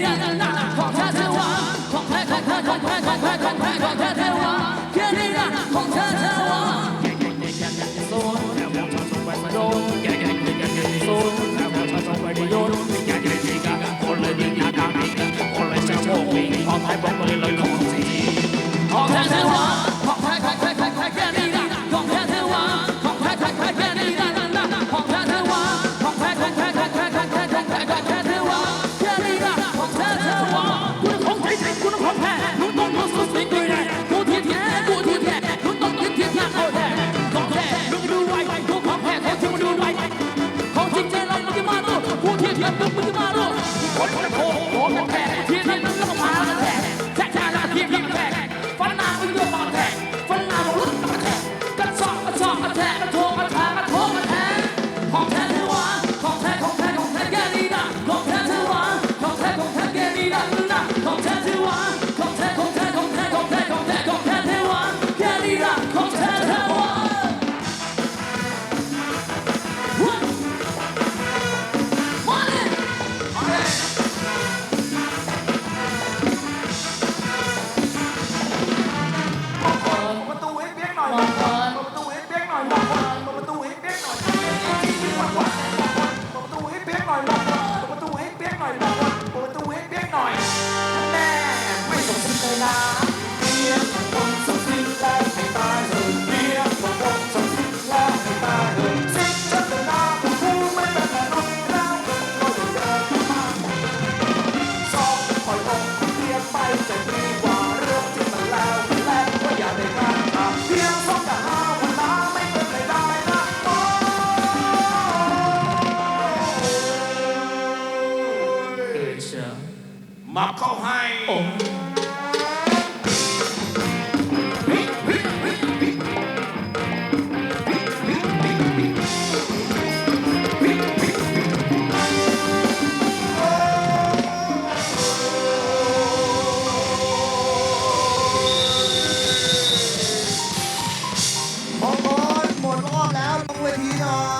别让那狂踩着我，狂踩，狂，狂，狂，狂，狂，狂，狂踩着我。别让狂踩着我。 องกรแทกกรโชกกระากรโทกกรแทกของแท้เทวาของแท้ของแท้ของแท้แกนี่นะของแท้เทวาของแท้ของแท้แกนี่นะของแท้เทวา มาเข้าให้มังกรหมดรอบแล้วลงเวทีน่อย